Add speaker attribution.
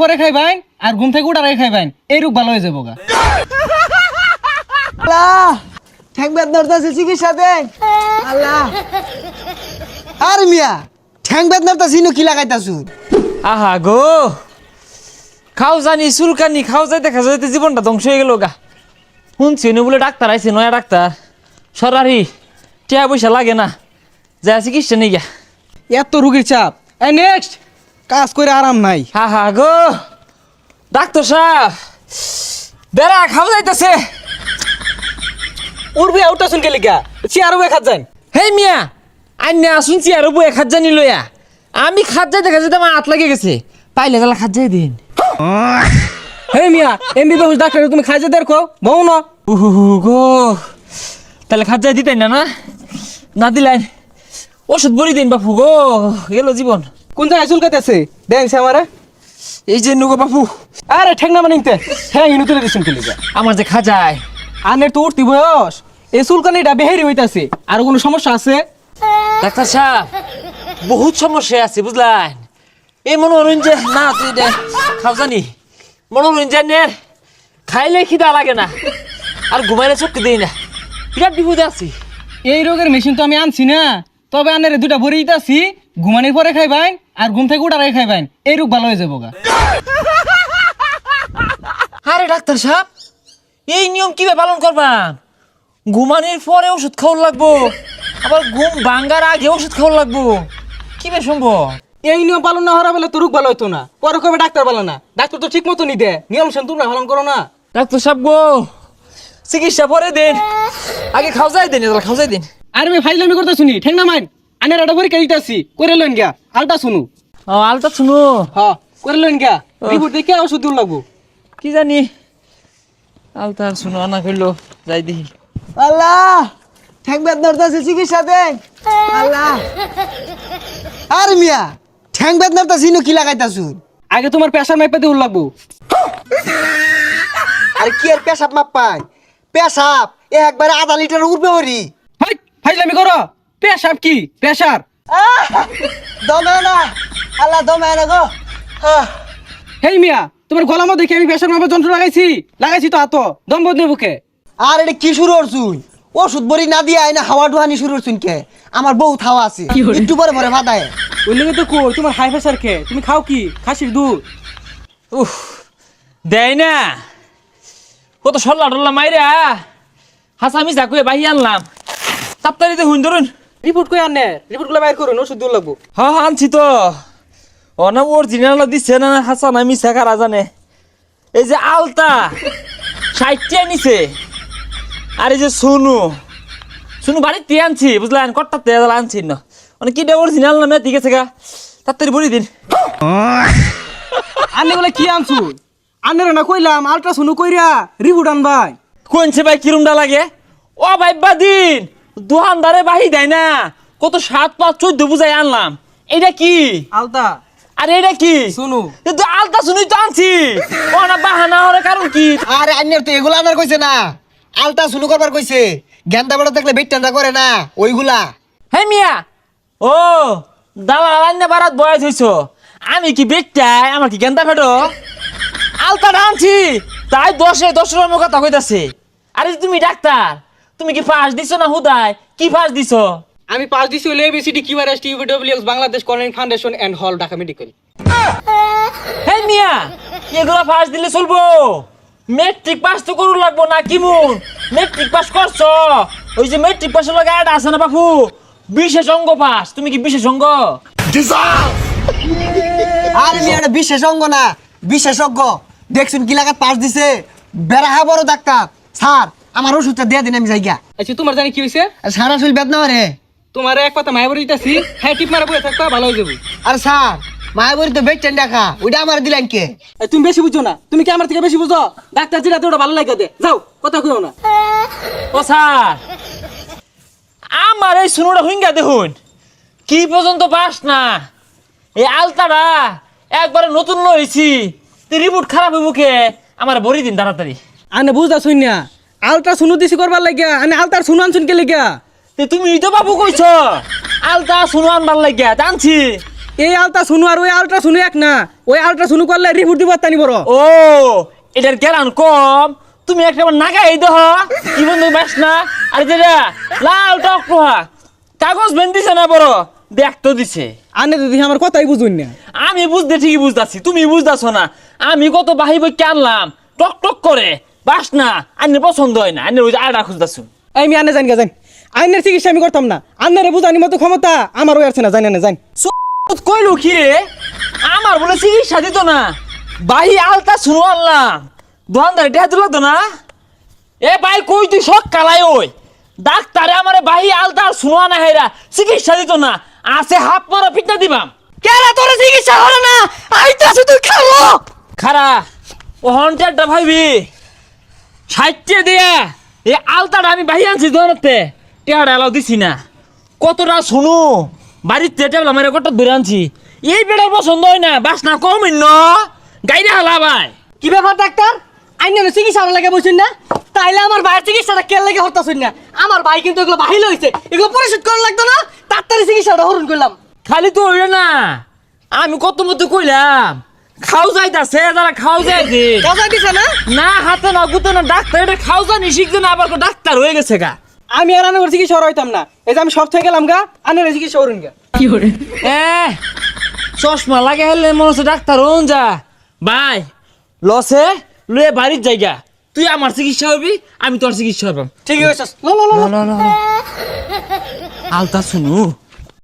Speaker 1: পরে খাইবেন আর ঘুম থেকে উঠার আগে খাইবেন এই রোগ ভালো হয়ে যাব গা।
Speaker 2: আল্লাহ চিকিৎসা দেন। আল্লাহ। আর মিয়া কি লাগাইতাছু
Speaker 3: আহা গো খাও জানি চুলকানি খাও যাইতে খাও যাইতে জীবনটা ধ্বংস হয়ে গেল গা। শুনছি নি বলে ডাক্তার আইছে নয়া ডাক্তার। সরারি টিয়া পয়সা লাগে না। যা চিকিৎসা নেই গা
Speaker 1: এত রুগীর চাপ। নেক্সট কাজ করে আরাম নাই।
Speaker 3: হা হা, গো। ডাক্তার সাহেব, বেড়া খাও যাইতেছে।
Speaker 1: উঠবে উঠা শুনকে লিখা চেয়ার উপরে খাত যান
Speaker 3: হেই মিয়া আন্যা শুনছি আর বউ খাত জানি লইয়া। আমি খাত যাই খাত যাইতে আমার হাত লাগে গেছে। পাইলে গেলা খাত যাই দিন।
Speaker 1: হে মিয়া এমবি এমবিবিএস ডাক্তার, তুমি খাই যে দেখো বউ না?
Speaker 3: উহু গো। তাহলে খাত যাই দিতেন না না? না দিলেন। ওষুধ বড়ি দিন বাপু, গো। গেল জীবন।
Speaker 1: কোন জায়গায় চুলকাইতেছে দেখছে আমারে।
Speaker 3: এই যে নুগো বাপু।
Speaker 1: আরে ঠেক না মানিতে হ্যাঁ ইনু তুলে দিছেন লিখা
Speaker 3: আমার যে খাজায়।
Speaker 1: আনের তো উঠতি বয়স। এই চুলকানিটা বেহেরি হইতাছে। আর কোনো সমস্যা আছে?
Speaker 3: ডাক্তার সাহেব বহুত সমস্যা আছে বুঝলেন? এই মনে যে না তুই দে খাও জানি মনে নে খাইলে খিদা লাগে না। আর ঘুমাইলে চোখকে দিই না। বিরাট বিপদে আছি।
Speaker 1: এই রোগের মেশিন তো আমি আনছি না। তবে আনের দুটা ভরে দিতাছি। ঘুমানির পরে খাইবেন আর ঘুম থেকে উঠার আগে খাইবেন এই রোগ ভালো হয়ে যাব গা
Speaker 3: আরে ডাক্তার সাহেব এই নিয়ম কীভাবে পালন করবা? ঘুমানির পরে ওষুধ খাওয়ার লাগবো আবার ঘুম ভাঙ্গার আগে ওষুধ খাওয়ার লাগবো। কীভাবে সম্ভব?
Speaker 1: এই নিয়ম পালন না হওয়ার বেলা তো রোগ ভালো হতো না। পরে কবে ডাক্তার ভালো না? ডাক্তার তো ঠিক মতো নি দে নিয়ম শুন তোমরা পালন করো না।
Speaker 3: ডাক্তার সাহেব গো চিকিৎসা পরে দিন। আগে খাও যাই দিন খাও যাই দিন।
Speaker 1: আর আমি করতে শুনি ঠেক না মাইন আনের একটা পরীক্ষা দিতেছি করে লইন গিয়া আলটা শুনু
Speaker 3: ও আলতা শুনো
Speaker 1: হ্যাঁ করে লইন গিয়া রিপোর্ট দেখে লাগবো।
Speaker 3: কি জানি? আলতা আর শুনো আনা করল যাই দেখি।
Speaker 2: আল্লাহ আছে চিকিৎসা দেন। আল্লাহ। আর মিয়া ঠ্যাং বেদনার তা সিনু কি লাগাইতাছু?
Speaker 1: আগে তোমার প্রেশার মাইপে দিউল লাগবো।
Speaker 2: আর কি আর পেশাব মাপ পাই পেশাব এ একবারে আধা লিটার উঠবে হরি।
Speaker 1: হাই ফাইজলামি করো। প্রেশার কি? প্রেশার
Speaker 2: দমে না। আল্লাহ দমে না গো। আহ,
Speaker 1: হেই মিয়া তোমার গলা মধ্যে দেখি আমি প্রেশার মাপের যন্ত্র লাগাইছি? লাগাইছি তো হাত। দম বদ বুকে।
Speaker 2: আর এটা কি শুরু করছুন ওষুধ বড়ি না দিয়ে আইনা হাওয়া ডুহানি শুরু করছুন কে? আমার বউ থাওয়া আছে। একটু পরে পরে ভাদায়
Speaker 1: ওই লেগে তো কই তোমার হাই প্রেশার খে তুমি খাও কি? খাসির দুধ।
Speaker 3: উফ দেয় না। কত সল্লা টল্লা মাইরা হাসা আমি চাকুয়ে বাহি আনলাম। তাড়াতাড়িতে হুন ধরুন।
Speaker 1: রিপোর্ট কই আনে? রিপোর্টগুলো বাইর করুন ওষুধ দিউল লাগবো।
Speaker 3: হ হ, আনছি তো। অনাম অরিজিনাল দিচ্ছে না হাসা না মিশা কারা জানে এই যে আলতা ষাটটা নিছে। আর এই যে সোনু। সোনু বাড়িতে আনছি বুঝলেন কট্টা তেল আনছি না। মানে কি অরিজিনাল নামে ঠিক আছে গা? তাড়াতাড়ি বলি দিন।
Speaker 1: আনে বলে কি আনছু? আনের না কইলাম আলট্রাসাউন্ড কইরা রিপোর্ট আনবাই।
Speaker 3: কোনছে ভাই কিরমটা লাগে? ও ভাই দিন। দোকানদারে বাহি দেয় না। কত সাত পাঁচ চোদ্দ বুঝাই আনলাম। এটা কি?
Speaker 1: আলতা।
Speaker 3: আরে এটা কি?
Speaker 1: শুনু।
Speaker 3: কিন্তু আলতা শুনি তো আনছি। ও না বাহানা হওয়ার কারণ কি?
Speaker 2: আর আইনের তো এগুলা আনার কইছে না। আলতা শুরু করবার কইছে। গেন্দা বড় থাকলে বেটটান্দা করে না ওইগুলা।
Speaker 3: হে মিয়া ও দালাল আন্না বারাত বয়স হইছ। আমি কি বেটাই আমার কি গেন্দা ফেটো? আলতা আনছি। তাই দশে দশ রকমের কথা কইতাছে। আরে তুমি ডাক্তার তুমি কি পাস দিছো না হুদায়? কি পাস দিছো?
Speaker 1: আমি পাস দিছি হলো ABCD QRS TUVWX Bangladesh Corning foundation and hall Dhaka medical
Speaker 3: হে মিয়া এগুলো পাস দিলে চলবো। মেট্রিক পাস তো করু লাগবো না কি মুন? মেট্রিক পাস করছ? ওই যে মেট্রিক পাসের লগে আট আছে না বাপু? বিশেষ অঙ্গ পাস তুমি কি বিশেষ অঙ্গ?
Speaker 2: আর আমি বিশেষ অঙ্গ না বিশেষজ্ঞ। দেখছুন কি লাগাত পাস দিছে? বেড়া হা বড় ডাক্তার। স্যার আমার ওষুধটা দিয়ে দিন আমি যাইগা
Speaker 1: আচ্ছা তোমার জানি কি হইছে?
Speaker 2: আর সারা শরীর বেদনা রে
Speaker 1: তোমার এক পাতা মায়া বলে দিতেছি হ্যাঁ টিপ মারা বয়ে থাকবা ভালো হয়ে যাব।
Speaker 2: আর স্যার মায়াবরী তো বেচছেন দেখা ওইটা আমার দিলেন কে?
Speaker 1: তুমি বেশি বুঝছ না। তুমি কি আমার থেকে বেশি বুঝো? ডাক্তার যেটা ওটা ভালো লাগে দে। যাও কথা কইও না।
Speaker 3: ও স্যার। আমার এই শুনুটা হুইঙ্গা দেখুন। কি পর্যন্ত পাস না। এই আলতাটা একবারে নতুন লইছি। রিপোর্ট খারাপ হইব কে? আমার বড়ি দিন তাড়াতাড়ি।
Speaker 1: আনে বুঝদা শুন না আলট্রা শুনু দিছি করবার লাগিয়া আনে আলতার শুনু আনছুন কে লাগিয়া?
Speaker 3: তে তুমি তো বাবু কইছ? আলতা শুনো আনবার লাগিয়া জানছি।
Speaker 1: এই আলটা শুনু আর ওই আলট্রা শুনু এক না ওই আলট্রা শুনু করলে রিপোর্ট দিব তানি বড়।
Speaker 3: ও এটার গেলান কম। তুমি একটা নাগা এই দেহ কি বন্ধু বাস না। আর যেটা লাল টক পোহা। কাগজ বেন দিছে না বড়? দেখ তো দিছে।
Speaker 1: আনে দিদি আমার কথাই বুঝুন না।
Speaker 3: আমি বুঝতে ঠিকই বুঝতাছি তুমি বুঝতাছো না। আমি কত বাহি বই আনলাম টক টক করে। বাস না আন্নের পছন্দ হয় না আন্নের ওই যে আড়া খুঁজতাছু।
Speaker 1: আমি আনে জানি জান আইনের চিকিৎসা আমি করতাম না। আন্নারে বুঝানি মতো ক্ষমতা আমার ওই আছে না জানি না জান
Speaker 3: সুত কি রে? আমার বলে চিকিৎসা দিত না। বাহি আলতা শুনো আনলাম দোকানদারে টেহা দিল তো না? এ ভাই কই তুই সব কালাই ওই? ডাক্তারে আমারে বাহি আলতা আর শুনো না হেরা চিকিৎসা দিত না। আছে হাত মারা পিঠা দিবাম।
Speaker 1: কেরা তোর চিকিৎসা করে না? আইতাছে তুই খাব।
Speaker 3: খারা ও হন্টারটা ভাইবি। সাইটে দিয়া এই আলতাটা আমি বাহি আনছি দোকানতে। টেহাটা এলাও দিছি না। কতটা শুনু? বাড়িতে টেবলা মেরে কত দূরে আনছি। এই বেড়ার পছন্দ হয় না বাস না কম ন গাইরে হালা ভাই।
Speaker 1: কি ব্যাপার ডাক্তার? আইনের চিকিৎসা লাগে বলছেন না? তাইলে আমার ভাইয়ের চিকিৎসাটা কে লাগে হরতাছুন না? আমার ভাই কিন্তু এগুলো বাহিল হয়েছে এগুলো পরিশোধ করা লাগতো না? তাড়াতাড়ি চিকিৎসাটা হরণ করলাম।
Speaker 3: খালি তো হইলে না। আমি কত মতো কইলাম খাও যাইতাছে যারা খাও যাইছে
Speaker 1: কথা দিছে না?
Speaker 3: না হাতে না গুতে না ডাক্তার এটা খাও জানি শিখছে না আবার ডাক্তার হয়ে গেছে গা।
Speaker 1: আমি আর আনের চিকিৎসা হইতাম না। এই যে আমি সব থেকে গেলাম গা আনের চিকিৎসা হরুন গা।
Speaker 3: এ চশমা লাগে হেলে মনে হচ্ছে ডাক্তার হন যা। ভাই লসে লয়ে বাড়ির জায়গা। তুই আমার চিকিৎসা হবি আমি তোর চিকিৎসা হবাম।
Speaker 1: ঠিক আছে লো লো লো লো।
Speaker 3: আলতা শুনু।